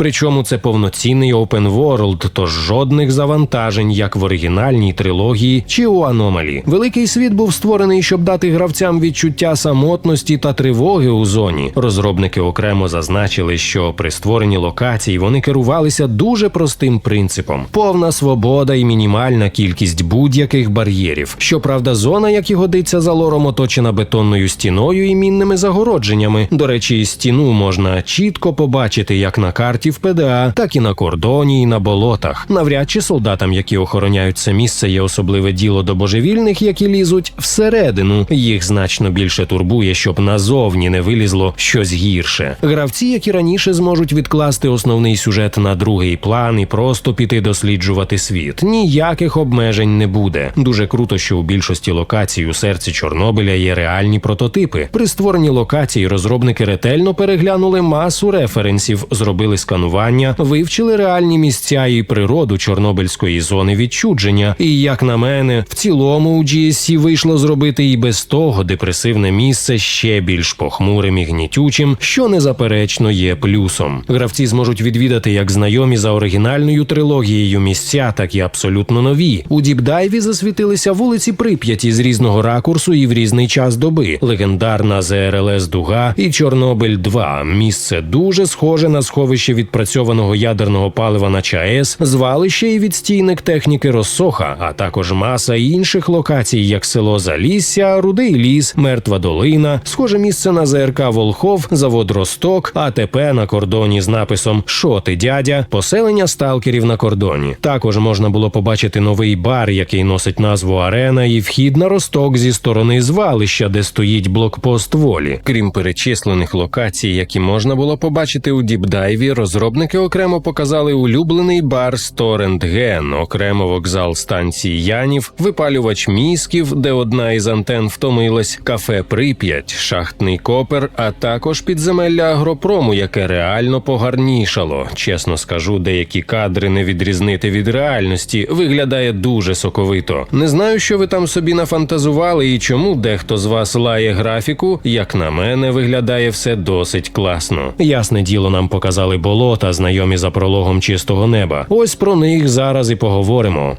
Причому це повноцінний open world, тож жодних завантажень, як в оригінальній трилогії чи у аномалі. Великий світ був створений, щоб дати гравцям відчуття самотності та тривоги у зоні. Розробники окремо зазначили, що при створенні локацій вони керувалися дуже простим принципом: повна свобода і мінімальна кількість будь-яких бар'єрів. Щоправда, зона, як і годиться за лором, оточена бетонною стіною і мінними загородженнями. До речі, стіну можна чітко побачити як на карті в ПДА, так і на кордоні, і на болотах. Навряд чи солдатам, які охороняють це місце, є особливе діло до божевільних, які лізуть всередину. Їх значно більше турбує, щоб назовні не вилізло щось гірше. Гравці, як і раніше, зможуть відкласти основний сюжет на другий план і просто піти досліджувати світ. Ніяких обмежень не буде. Дуже круто, що у більшості локацій у серці Чорнобиля є реальні прототипи. При створенні локацій розробники ретельно переглянули масу референсів, зробили сканування, вивчили реальні місця і природу Чорнобильської зони відчудження. І як на мене, в цілому у GSC вийшло зробити і без того депресивне місце ще більш похмурим і гнітючим, що незаперечно є плюсом. Гравці зможуть відвідати як знайомі за оригінальною трилогією місця, так і абсолютно нові. У діпдайві засвітилися вулиці Прип'яті з різного ракурсу і в різний час доби. Легендарна ЗРЛС Дуга і Чорнобиль 2 Місце дуже схоже на сховище відпрацьованого ядерного палива на ЧАЕС, звалище і відстійник техніки Росоха, а також маса інших локацій, як село Залісся, Рудий ліс, Мертва долина, схоже місце на ЗРК Волхов, завод Росток, АТП на кордоні з написом «Шо ти, дядя? Поселення сталкерів на кордоні. Також можна було побачити новий бар, який носить назву Арена, і вхід на Росток зі сторони звалища, де стоїть блокпост волі. Крім перечислених локацій, які можна було побачити у діпдайві, розробники окремо показали улюблений бар Сторент Ген, окремо вокзал станції Янів, випалювач місків, де одна із антен втомилась, кафе Прип'ять, шахтний копер, а також підземелля агропрому, яке реально погарнішало. Чесно скажу, деякі кадри не відрізнити від реальності. Виглядає дуже соковито. Не знаю, що ви там собі нафантазували і чому дехто з вас лає графіку. Як на мене, виглядає все досить класно. Ясне діло, нам показали болота, знайомі за прологом чистого неба. Ось про них зараз і поговоримо.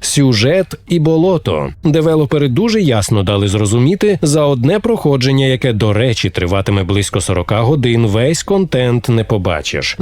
Сюжет і болото. Девелопери дуже ясно дали зрозуміти за одне проходження, яке, до речі, триватиме близько 40 годин. Весь контент не побачиш.